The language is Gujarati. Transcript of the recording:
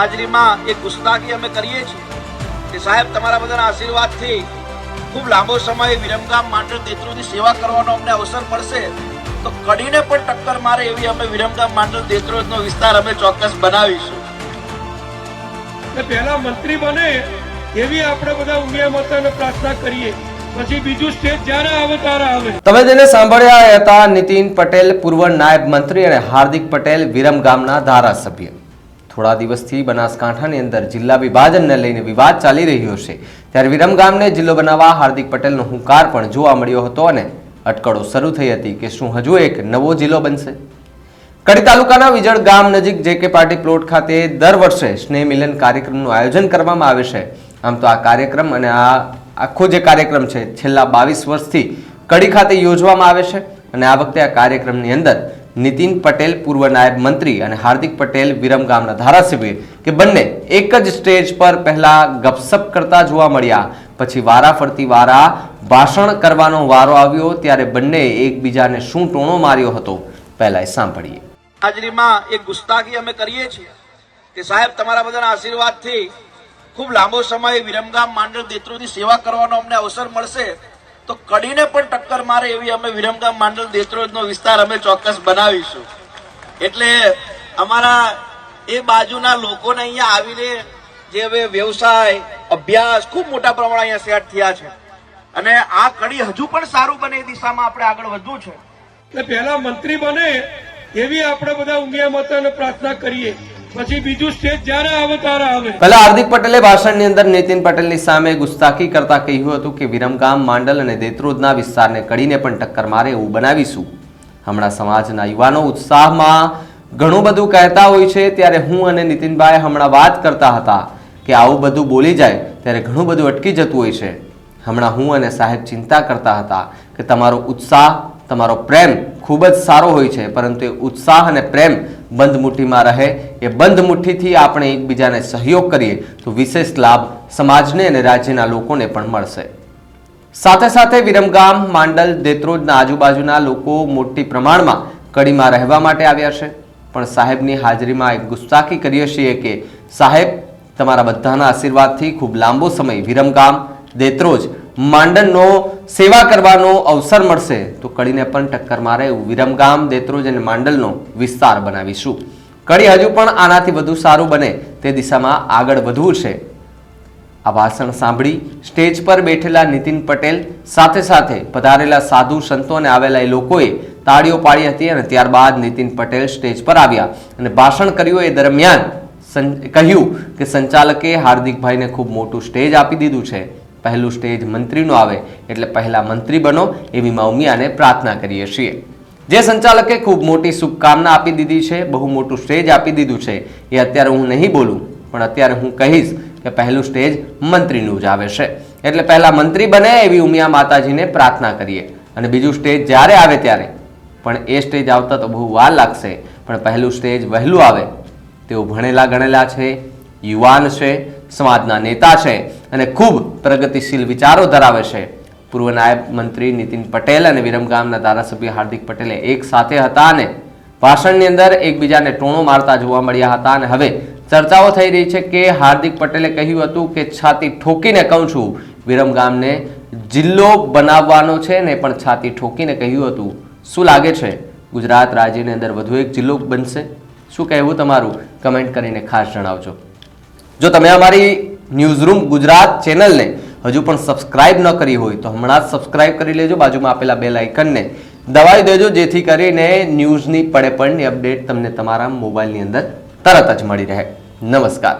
હાજરીમાં એક ગુસ્તાખી અમે કરીએ છીએ કે સાહેબ તમારા બધાના આશીર્વાદથી ખૂબ લાંબો સમય વિરમગામ માટે દેત્રોની સેવા કરવાનો અમને અવસર મળશે તો કડીને પણ ટક્કર મારે એવી અમે વિરમગામ માંડળ દેત્રોજનો વિસ્તાર અમે ચોક્કસ બનાવીશું. પહેલા મંત્રી બને એવી આપણે બધા ઉમિયા માતાને પ્રાર્થના કરીએ. પછી બીજું સ્ટેજ જ્યારે આવે ત્યારે આવે. તમે જેને સાંભળ્યા હતા નીતિન પટેલ પૂર્વ નાયબ મંત્રી અને હાર્દિક પટેલ વિરમગામના ધારાસભ્ય. થોડા દિવસથી બનાસકાંઠાની અંદર જિલ્લા વિભાજનને લઈને વિવાદ ચાલી રહ્યો છે. ત્યારે વિરમગામને જિલ્લો બનાવવા હાર્દિક પટેલનો હુંકાર પણ જોવા મળ્યો હતો અને અટકળો શરૂ થઈ હતી કે શું હજુ એક નવો જિલ્લો બનશે? કડી તાલુકાના વિજળ ગામ નજીક જે કે પાર્ટી પ્લોટ ખાતે દર વર્ષે સ્નેહ મિલન કાર્યક્રમનું આયોજન કરવામાં આવે છે. આમ તો આ કાર્યક્રમ અને આ આખો જે કાર્યક્રમ છે, છેલ્લા બાવીસ વર્ષથી કડી ખાતે યોજવામાં આવે છે અને આ વખતે આ કાર્યક્રમની અંદર નીતિન પટેલ પૂર્વ નાયબ મંત્રી અને હાર્દિક પટેલ વિરમગામના ધારાસભ્ય કે બંને એક જ સ્ટેજ પર પહેલા ગપસપ કરતા જોવા મળ્યા. પછી વારા ફરતી વારા ભાષણ કરવાનો વારો આવ્યો ત્યારે બંને એકબીજાને શું ટોણો માર્યો હતો? પહેલા સાંભળીએ. હાજરીમાં એક ગુસ્તાખી અમે કરીએ છીએ કે સાહેબ, તમારા બધાના આશીર્વાદથી ખૂબ લાંબો સમય વિરમગામ માંડળ દેત્રોની સેવા કરવાનો અમને અવસર મળશે. તો કડીને પણ ટક્કર મારે એવી અમે વિરમગામ માંડલ દેત્રોજનો વિસ્તાર અમે ચોક્કસ બનાવીશું. એટલે અમારા એ બાજુના લોકોને અહીંયા આવીને જે હવે વ્યવસાય, અભ્યાસ ખૂબ મોટા પ્રમાણે અહીંયા સેટ થયા છે. અને આ કડી હજુ પણ સારું બને એ દિશામાં આપણે આગળ વધવું છે. એટલે પહેલા મંત્રી બને એવી આપણે બધા ઉમિયા માતાને પ્રાર્થના કરીએ. હમણાં સમાજના યુવાનો ઉત્સાહમાં ઘણું બધું કહેતા હોય છે. ત્યારે હું અને નીતિનભાઈ હમણાં વાત કરતા હતા કે આવું બધું બોલી જાય ત્યારે ઘણું બધું અટકી જતું હોય છે. હમણાં હું અને સાહેબ ચિંતા કરતા હતા કે તમારો ઉત્સાહ તમારો પ્રેમ ખૂબ જ સારો હોય છે, પરંતુ એ ઉત્સાહ અને પ્રેમ બંધ મુઠ્ઠીમાં રહે. એ બંધ મુઠ્ઠીથી આપણે એકબીજાને સહયોગ કરીએ, તો વિશેષ લાભ સમાજને અને રાજ્યના લોકોને પણ મળશે. સાથે સાથે વિરમગામ, માંડલ, દેત્રોજના આજુબાજુના લોકો મોટી પ્રમાણમાં કડીમાં રહેવા માટે આવ્યા છે. પણ સાહેબની હાજરીમાં એક ગુસ્તાખી કરીએ છીએ કે સાહેબ, તમારા બધાના આશીર્વાદથી ખૂબ લાંબો સમય વિરમગામ, દેત્રોજ માંડલનો સેવા કરવાનો અવસર મળશે તો કડીને પણ ટક્કર મારે વિરમગામ, દેત્રોજ અને માંડલનો વિસ્તાર બનાવીશું. કડી હજુ પણ આનાથી વધુ સારું બને તે દિશામાં આગળ વધવું છે. આ ભાષણ સાંભળી સ્ટેજ પર બેઠેલા નીતિન પટેલ સાથે સાથે પધારેલા સાધુ સંતો અને આવેલા એ લોકોએ તાળીઓ પાડી હતી અને ત્યારબાદ નીતિન પટેલ સ્ટેજ પર આવ્યા અને ભાષણ કર્યું એ દરમિયાન કહ્યું કે સંચાલકે હાર્દિકભાઈને ખૂબ મોટું સ્ટેજ આપી દીધું છે. પહેલું સ્ટેજ મંત્રીનું આવે, એટલે પહેલા મંત્રી બનો એવી ઉમિયાને પ્રાર્થના કરીએ છીએ. જે સંચાલકે ખૂબ મોટી શુભકામના આપી દીધી છે, બહુ મોટું સ્ટેજ આપી દીધું છે, એ અત્યારે હું નહીં બોલું, પણ અત્યારે હું કહીશ કે પહેલું સ્ટેજ મંત્રીનું જ આવે છે. એટલે પહેલા મંત્રી બને એવી ઉમિયા માતાજીને પ્રાર્થના કરીએ. અને બીજું સ્ટેજ જ્યારે આવે ત્યારે, પણ એ સ્ટેજ આવતા તો બહુ વાર લાગશે, પણ પહેલું સ્ટેજ વહેલું આવે, તેઓ ભણેલા ગણેલા છે, યુવાન છે, સમાજના નેતા છે અને ખૂબ પ્રગતિશીલ વિચારો ધરાવે છે. પૂર્વ નાયબ મંત્રી નીતિન પટેલ અને વિરમગામના ધારાસભ્ય હાર્દિક પટેલે એક સાથે હતા અને ભાષણની અંદર એકબીજાને ટોણો મારતા જોવા મળ્યા હતા અને હવે ચર્ચાઓ થઈ રહી છે કે હાર્દિક પટેલે કહ્યું હતું કે છાતી ઠોકીને કહું છું વિરમગામને જિલ્લો બનાવવાનો છે ને પણ છાતી ઠોકીને કહ્યું હતું. શું લાગે છે? ગુજરાત રાજ્યની અંદર વધુ એક જિલ્લો બનશે? શું કહેવું તમારું? કમેન્ટ કરીને ખાસ જણાવજો. જો તમે અમારી ન્યૂઝરૂમ ગુજરાત ચેનલને હજુ પણ સબસ્ક્રાઇબ ન કરી હોય તો હમણાં જ સબસ્ક્રાઇબ કરી લેજો. બાજુમાં આપેલા બેલ આઇકનને દબાવી દેજો, જેથી કરીને ન્યૂઝની પડે પડની અપડેટ તમને તમારા મોબાઈલની અંદર તરત જ મળી રહે. નમસ્કાર.